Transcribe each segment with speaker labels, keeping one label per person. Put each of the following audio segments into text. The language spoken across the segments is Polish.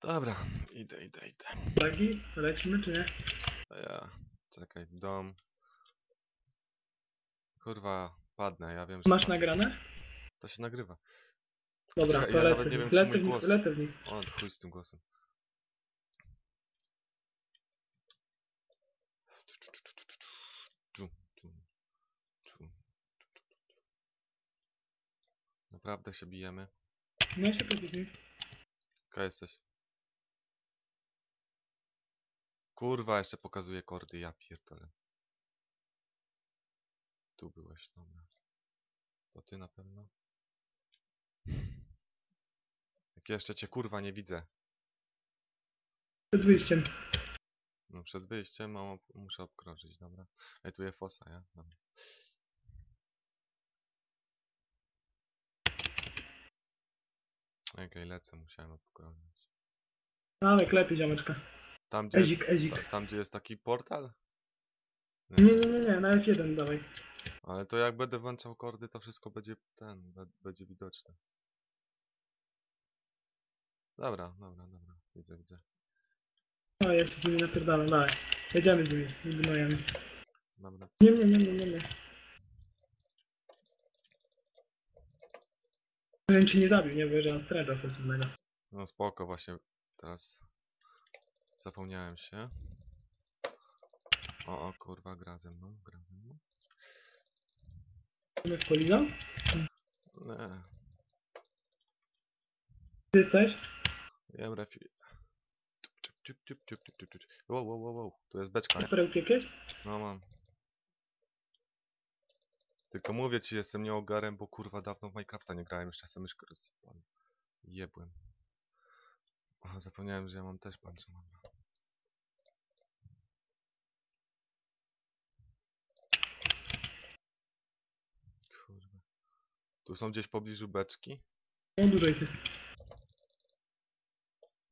Speaker 1: Dobra, idę, idę, idę.
Speaker 2: Bagi? Lecimy czy nie?
Speaker 1: A ja, czekaj, dom. Kurwa, padnę, ja wiem, że
Speaker 2: Masz nagrane?
Speaker 1: To się nagrywa.
Speaker 2: Dobra,
Speaker 1: Czekaj,
Speaker 2: to
Speaker 1: ja
Speaker 2: lecę,
Speaker 1: nawet nie wiem, czy
Speaker 2: lecę,
Speaker 1: mój
Speaker 2: w nich,
Speaker 1: głos-
Speaker 2: lecę w nich.
Speaker 1: O, chuj z tym głosem. Czu, czu, czu. Naprawdę się bijemy.
Speaker 2: No się nich.
Speaker 1: Jaka jesteś? Kurwa, jeszcze pokazuje kordy, ja pierdolę. Tu byłeś, dobra. To ty na pewno? Jak jeszcze cię kurwa nie widzę.
Speaker 2: Przed wyjściem.
Speaker 1: No przed wyjściem mam, muszę obkrążyć, dobra. Ej, tu jest fosa, ja? Dobra. Okej, lecę, musiałem obkrążyć.
Speaker 2: Ale klepie ziomeczka.
Speaker 1: Tam gdzie, jest,
Speaker 2: Ezik,
Speaker 1: ta, tam, gdzie jest taki portal?
Speaker 2: Nie, nie, nie, nie, na F1 dawaj.
Speaker 1: Ale to jak będę włączał kordy, to wszystko będzie ten, będzie widoczne. Dobra, dobra, dobra. Widzę, widzę.
Speaker 2: No ja się z nimi napierdalam, dawaj. Jedziemy z nimi, z gnojami.
Speaker 1: Dobra.
Speaker 2: Nie, nie, nie, nie, nie, nie. Żebym cię nie zabił, nie? Bo ja mam strajda.
Speaker 1: No spoko, właśnie teraz zapomniałem się. O, o kurwa, gra ze mną, gra ze mną.
Speaker 2: W kolizą?
Speaker 1: Nie,
Speaker 2: Ty jesteś?
Speaker 1: wiem refi. Ciup, ciup, ciup, ciup, ciup, ciup, ciup. Wow, wow, wow, wow. Tu jest beczka, nie?
Speaker 2: Perełki jakieś?
Speaker 1: No mam. Tylko mówię ci, jestem nieogarem, bo kurwa dawno w Minecrafta nie grałem, jeszcze sobie myszkę rozsypałem. Jebłem. Aha, zapomniałem, że ja mam też dobra. Kurwa. Tu są gdzieś w pobliżu beczki?
Speaker 2: No dużo ich jest.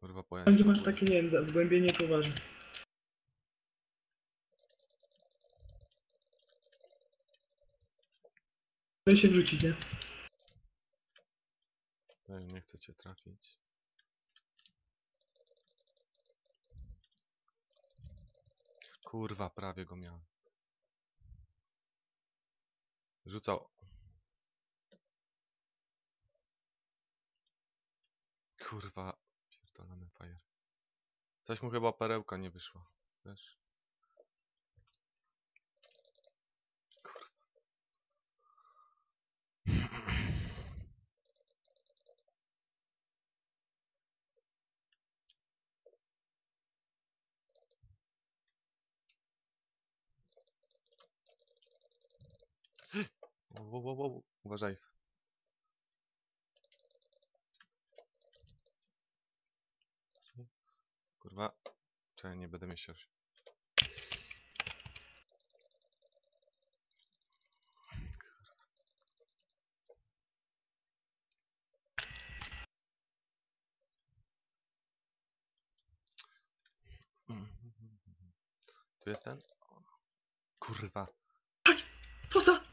Speaker 1: Kurwa, pojęcie.
Speaker 2: Tam gdzie masz takie, nie wiem, za- zgłębienie to uważaj. Daj się wrzucić, nie?
Speaker 1: Ej, nie chcę cię trafić. Kurwa, prawie go miałem. Rzucał. Kurwa, pierdolony fajer. Coś mu chyba perełka nie wyszła. Wiesz? Wow, wow, wow. Uważaj. se. Kurwa. Czekaj, nie będę się. Tu jest ten? Kurwa.
Speaker 2: Poza!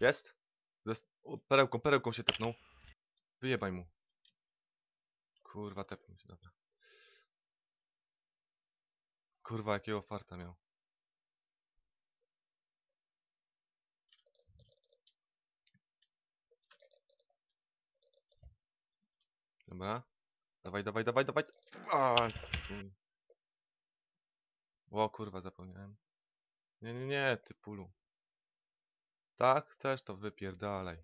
Speaker 1: Jest? Ze o, perełką, perełką się tepnął. Wyjebaj mu. Kurwa, tepnął się, dobra. Kurwa, jakiego farta miał. Dobra. Dawaj, dawaj, dawaj, dawaj. A. O kurwa, zapomniałem. Nie, nie, nie, ty pulu. Tak, chcesz to wypierdalaj.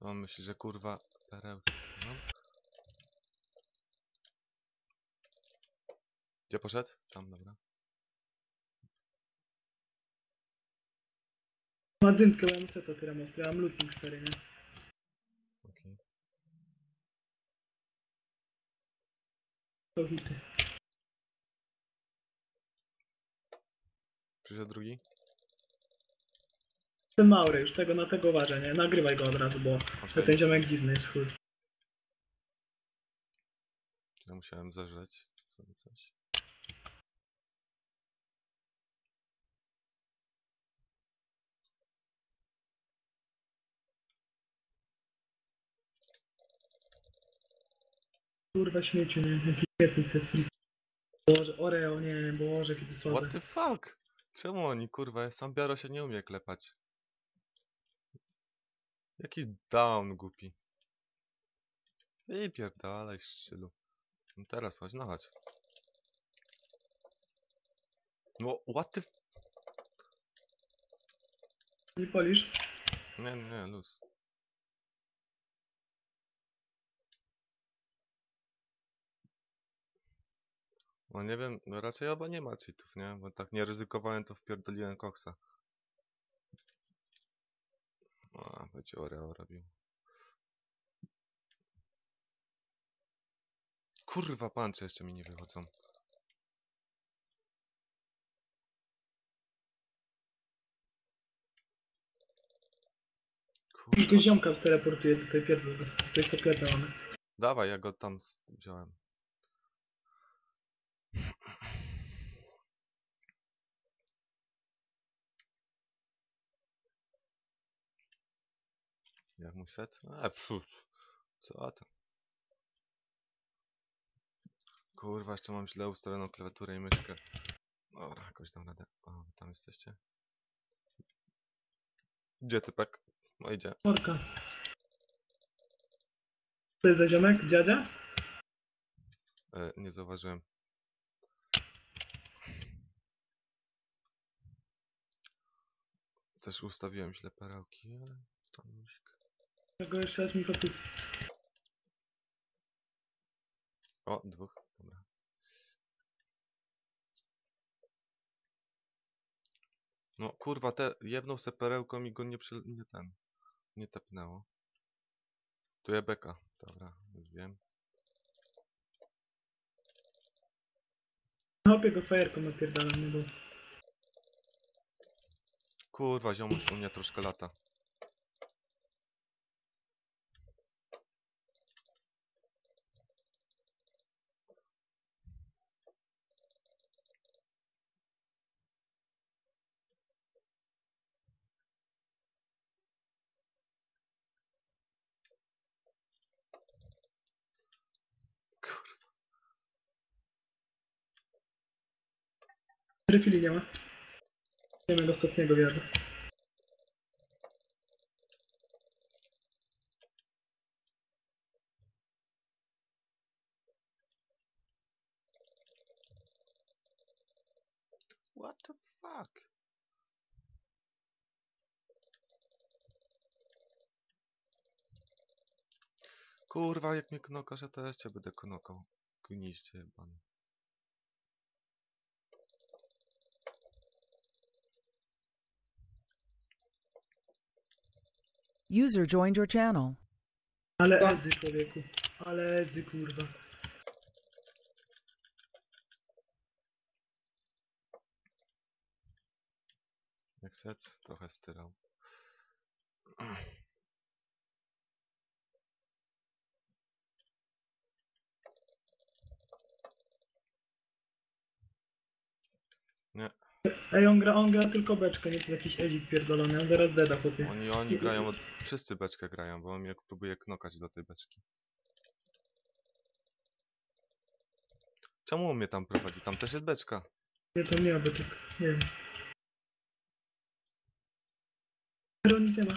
Speaker 1: On myśli, że kurwa perełki. No. Gdzie poszedł? Tam, dobra.
Speaker 2: Ma dymkę, bo ja tyramostry, ja mam looting 4, nie?
Speaker 1: Okej.
Speaker 2: To hity.
Speaker 1: Przyszedł drugi?
Speaker 2: Ten Maury, już tego na tego uważaj, nie? Nagrywaj go od razu, bo
Speaker 1: Okej.
Speaker 2: ten ziomek dziwny jest full.
Speaker 1: Ja musiałem zeżreć sobie coś.
Speaker 2: Kurwa śmieciu, nie? Jaki śmietnik jest free. Boże, Oreo, nie, Boże, to słabe.
Speaker 1: What the fuck? Czemu oni, kurwa, sam Biaro się nie umie klepać. Jakiś down głupi. I pierdalaj, szczylu. No teraz chodź, no chodź. No, what the... f-
Speaker 2: Nie polisz?
Speaker 1: Nie, nie, luz. No nie wiem, no raczej chyba nie ma cheatów, nie? Bo tak nie ryzykowałem, to wpierdoliłem koksa. A, będzie Oreo robił. Kurwa, pancze jeszcze mi nie wychodzą. Kurwa.
Speaker 2: ziomka teleportuje tutaj pierdol, to jest mamy.
Speaker 1: Dawaj, ja go tam wziąłem. Jak mój set? A, pff, co tam? Kurwa, jeszcze mam źle ustawioną klawiaturę i myszkę. Dobra, jakoś dam radę. O, tam jesteście. Gdzie typek? No idzie.
Speaker 2: Orka. To jest za ziomek? Dziadzia?
Speaker 1: E, nie zauważyłem. Też ustawiłem źle perełki, ale tam musik.
Speaker 2: Tego jeszcze raz mi fokus.
Speaker 1: O, dwóch, dobra. No kurwa, te jedną se perełką i go nie przy... nie ten. Nie tepnęło. Tu jest beka. Dobra, już wiem.
Speaker 2: Hopie go fajerką napierdalam, no bo...
Speaker 1: Kurwa, ziomuś u mnie troszkę lata.
Speaker 2: Refili nie ma. Nie ma go ostatniego wiadu.
Speaker 1: What the fuck? Kurwa, jak mnie knokasz, ja też cię będę knokał. Gniździe.
Speaker 3: User joined your channel.
Speaker 2: Ale ezy, człowieku. Ale ezy, kurwa.
Speaker 1: Jak set, trochę styrał. Nie,
Speaker 2: Ej, on gra, on gra tylko beczkę, nie to jakiś ezik pierdolony, on zaraz deda, chłopie.
Speaker 1: oni, oni grają, od... wszyscy beczkę grają, bo on mnie próbuje knokać do tej beczki. Czemu on mnie tam prowadzi? Tam też jest beczka.
Speaker 2: Nie, to nie ma beczek, nie wiem. Ora, nic nie ma.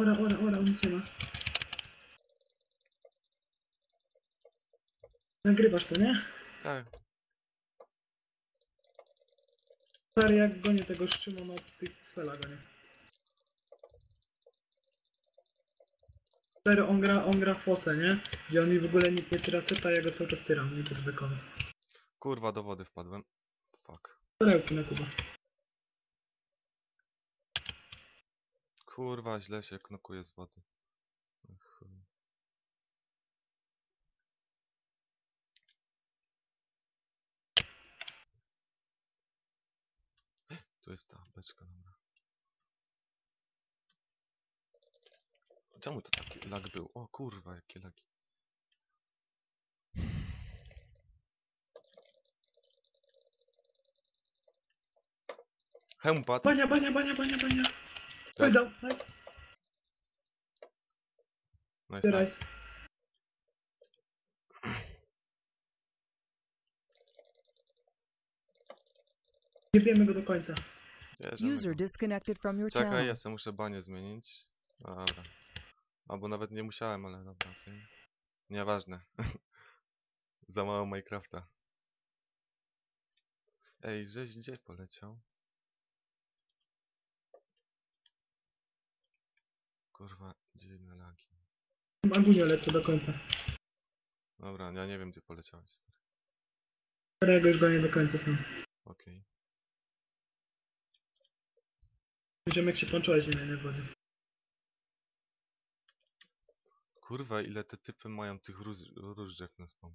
Speaker 2: Ora, ora, ora, nic nie ma. Nagrywasz to, nie?
Speaker 1: Tak.
Speaker 2: Stary, jak gonię tego Szymona od tych cfela gonię. Stary, on gra, on gra fosę, nie? Gdzie on mi w ogóle nie tyra seta, ja go cały czas tyram, nie.
Speaker 1: Kurwa, do wody wpadłem. Fuck.
Speaker 2: Perełki na Kuba.
Speaker 1: Kurwa, źle się knokuje z wody. To jest ta beczka, dobra. Czemu to taki lag był? O kurwa, jakie lagi. Hełm padł.
Speaker 2: Bania, bania, bania, bania, bania. Tak. Nice.
Speaker 1: Nice,
Speaker 2: nice.
Speaker 1: nice.
Speaker 2: Nie wiemy go do końca.
Speaker 3: User disconnected from your
Speaker 1: Czekaj,
Speaker 3: channel.
Speaker 1: ja sobie muszę banie zmienić. Dobra. Albo nawet nie musiałem, ale dobra, okej. Nieważne. Za mało Minecrafta. Ej, żeś gdzie poleciał? Kurwa, dziwne lagi.
Speaker 2: Agunio lecę do końca.
Speaker 1: Dobra, ja nie wiem gdzie poleciałeś.
Speaker 2: ja go już gonię do końca sam.
Speaker 1: Okej.
Speaker 2: Ziomek się nie na wodzie.
Speaker 1: Kurwa, ile te typy mają tych róż, różdżek na spawn.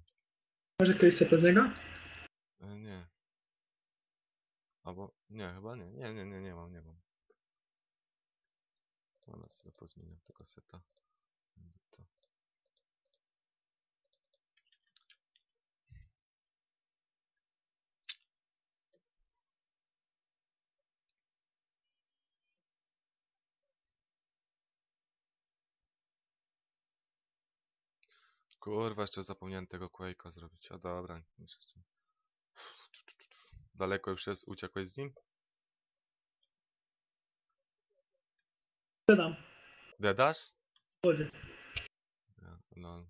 Speaker 2: Może ktoś chce z niego?
Speaker 1: E, nie. Albo, nie, chyba nie. Nie, nie, nie, nie mam, nie mam. Dobra, sobie pozmieniam tego seta. Kurwa, jeszcze zapomniałem tego Quake'a zrobić. A dobra, już jestem. Daleko już jest, uciekłeś z nim?
Speaker 2: Zadam.
Speaker 1: Dedasz?
Speaker 2: Wodzie.
Speaker 1: Ja, no.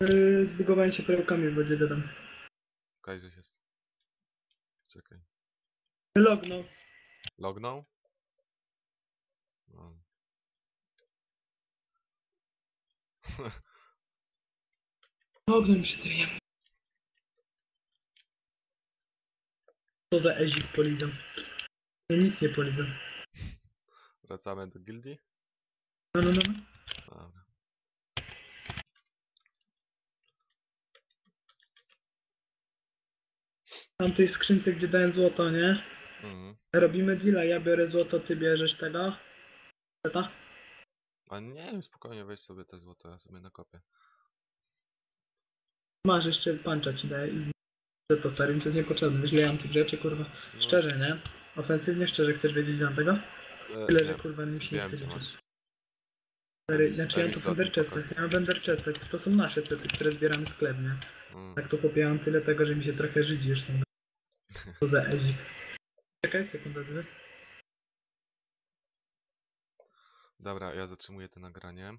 Speaker 2: Yy, zbugowałem się perełkami w wodzie dodam.
Speaker 1: Okej, że jest. Czekaj.
Speaker 2: Lognął.
Speaker 1: Lognął? No.
Speaker 2: Lognął mi się tryjem. Co za ezik polizał. Ja nic nie.
Speaker 1: Wracamy do gildii?
Speaker 2: No, no, no. no.
Speaker 1: Dobra.
Speaker 2: Tam tej skrzynce, gdzie dałem złoto, nie?
Speaker 1: Mhm.
Speaker 2: Robimy deala, ja biorę złoto, ty bierzesz tego. Zeta?
Speaker 1: A nie wiem, spokojnie weź sobie te złoto, ja sobie nakopię.
Speaker 2: Masz jeszcze pancza ci daję i po starym to jest niepotrzebne. Mam tych rzeczy, kurwa.
Speaker 1: No,
Speaker 2: Szczerze, nie? Ofensywnie, szczerze, chcesz wiedzieć mam tego?
Speaker 1: e,
Speaker 2: Tyle,
Speaker 1: nie,
Speaker 2: że kurwa mi się nie chce. Stary, Znaczy ja mam Chested,
Speaker 1: pokazuje.
Speaker 2: ja mam to są nasze sety, które zbieramy sklep, nie?
Speaker 1: Mm.
Speaker 2: Tak to chłopie, ja mam tyle tego, że mi się trochę żydzi już tam. Co za ezik. Czekaj sekundę, ty.
Speaker 1: Dobra, ja zatrzymuję to nagranie.